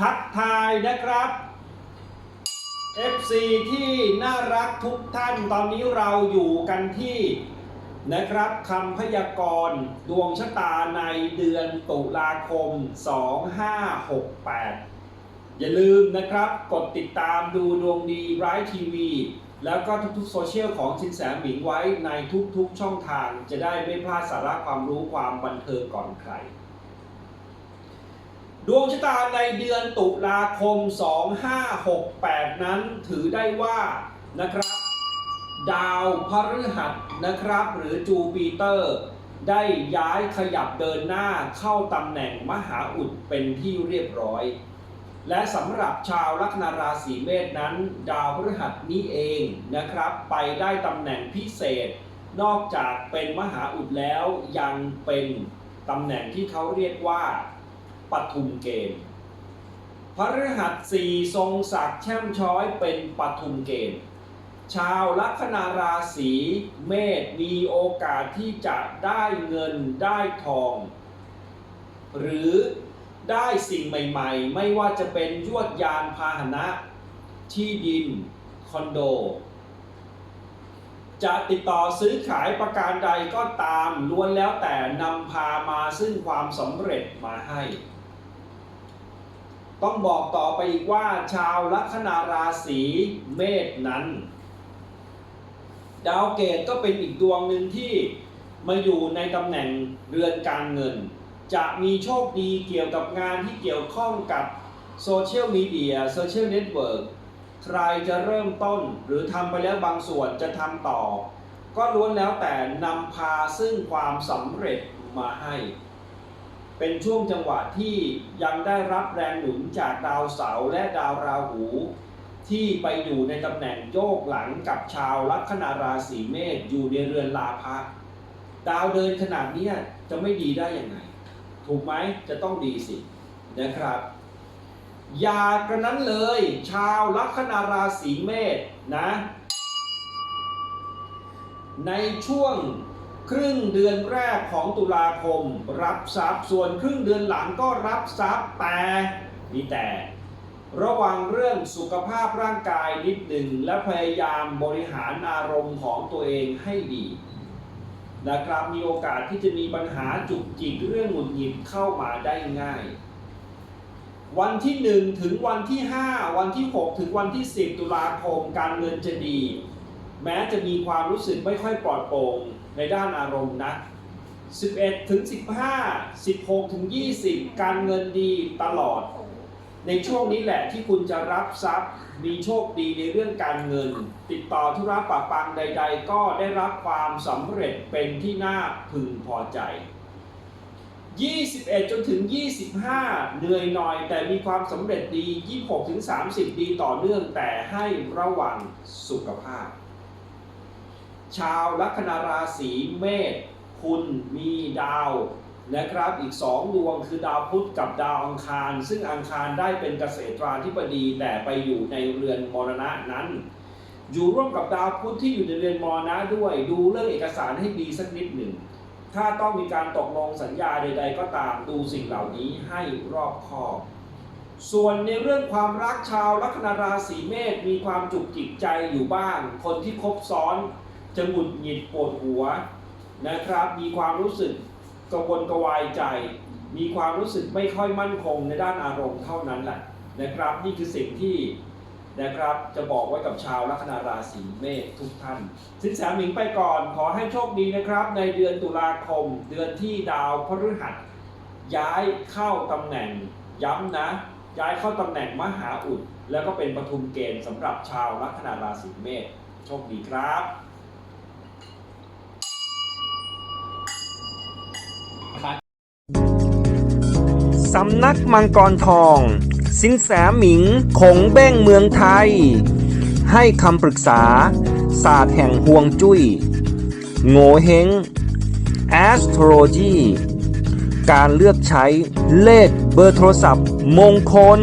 ทักทายนะครับ FC ที่น่ารักทุกท่านตอนนี้เราอยู่กันที่นะครับคำพยากรณ์ดวงชะตาในเดือนตุลาคม 2568 อย่าลืมนะครับกดติดตามดูดวงดีไ i ทีวี แล้วก็ทุกๆโซเชียลของชินแสหมิงไว้ในทุกๆช่องทางจะได้ไม่พลาดสาระความรู้ความบันเทิงก่อนใคร ดวงชะตาในเดือนตุลาคม 2568 นั้นถือได้ว่านะครับ ดาวพฤหัสนะครับ หรือจูปิเตอร์ ได้ย้ายขยับเดินหน้าเข้าตำแหน่งมหาอุดเป็นที่เรียบร้อย และสำหรับชาวลัคนาราศีเมษนั้น ดาวพฤหัสนี้เองนะครับ ไปได้ตำแหน่งพิเศษ นอกจากเป็นมหาอุดแล้วยังเป็นตำแหน่งที่เขาเรียกว่า ปทุมเกณฑ์พฤหัสสี่ทรงศักดิ์แช่มช้อยเป็นปทุมเกณฑ์ชาวลัคนาราศีเมษมีโอกาสที่จะได้เงินได้ทอง หรือได้สิ่งใหม่ๆ ไม่ว่าจะเป็นยวดยานพาหนะ ที่ดิน คอนโด จะติดต่อซื้อขายประการใดก็ตามล้วนแล้วแต่นำพามาซึ่งความสำเร็จมาให้ ต้องบอกต่อไปอีกว่าชาวลัคนาราศีเมษนั้น ดาวเกตก็เป็นอีกดวงหนึ่งที่มาอยู่ในตำแหน่งเรือนการเงิน จะมีโชคดีเกี่ยวกับงานที่เกี่ยวข้องกับโซเชียลมีเดียโซเชียลเน็ตเวิร์กใครจะเริ่มต้นหรือทำไปแล้วบางส่วนจะทำต่อ ก็ล้วนแล้วแต่นำพาซึ่งความสำเร็จมาให้ เป็นช่วงจังหวะที่ยังได้รับแรงหนุนจากดาวเสาร์และดาวราหู ที่ไปอยู่ในตำแหน่งโยกหลังกับชาวลัคนาราศีเมษอยู่ในเรือนลาภะดาวเดินขนาดนี้จะไม่ดีได้ยังไง ถูกไหมจะต้องดีสินะครับอย่ากระนั้นเลย ชาวลัคนาราศีเมษนะ ในช่วง ครึ่งเดือนแรกของตุลาคม รับทรัพย์ส่วนครึ่งเดือนหลังก็รับทรัพย์แต่มีแต่ ระวังเรื่องสุขภาพร่างกายนิดหนึ่งและพยายามบริหารอารมณ์ของตัวเองให้ดีนะครับมีโอกาสที่จะมีปัญหาจุกจิกเรื่องหงุดหงิดเข้ามาได้ง่าย วันที่ 1 ถึงวันที่ 5 วันที่ 6 ถึงวันที่ 10 ตุลาคมการเงินจะดี แม้จะมีความรู้สึกไม่ค่อยปลอดโปร่งในด้านอารมณ์นะ11 ถึง 15 16 ถึง 20 การเงินดีตลอด ในช่วงนี้แหละที่คุณจะรับทรัพย์ มีโชคดีในเรื่องการเงิน ติดต่อธุระปะปังใด ๆ ก็ได้รับความสำเร็จเป็นที่น่าพึงพอใจ 21 จนถึง 25 เหนื่อยหน่อยแต่มีความสำเร็จดี 26 ถึง 30 ดีต่อเนื่องแต่ให้ระวังสุขภาพ ชาวลัคนาราศีเมษคุณมีดาวนะครับอีก 2 ดวงคือดาวพุธกับดาวอังคาร ซึ่งอังคารได้เป็นเกษตราธิบดีแต่ไปอยู่ในเรือนมรณะนั้น อยู่ร่วมกับดาวพุธที่อยู่ในเรือนมรณะด้วย ดูเรื่องเอกสารให้ดีสักนิดหนึ่ง ถ้าต้องมีการตกลงสัญญาใด ๆ ก็ตามดูสิ่งเหล่านี้ให้รอบคอบส่วนในเรื่องความรักชาวลัคนาราศีเมษมีความจุกจิกใจอยู่บ้าง คนที่คบซ้อน จะหงุดหงิดปวดหัวนะครับ มีความรู้สึกกระวนกระวายใจ มีความรู้สึกไม่ค่อยมั่นคงในด้านอารมณ์เท่านั้นแหละนะครับ นี่คือสิ่งที่นะครับจะบอกไว้กับชาวลัคนาราศีเมษทุกท่าน สินแสหมิงไปก่อนขอให้โชคดีนะครับ ในเดือนตุลาคม เดือนที่ดาวพฤหัส ย้ายเข้าตำแหน่งย้ำนะ ย้ายเข้าตำแหน่งมหาอุด แล้วก็เป็นปทุมเกณฑ์สำหรับชาวลัคนาราศีเมษโชคดีครับ สำนักมังกรทอง สินแสหมิงขงเบ้งเมืองไทย ให้คำปรึกษา ศาสตร์แห่งห่วงจุย้ยโงเฮง astrology การเลือกใช้เลขเบอร์โทรศัพท์มงคล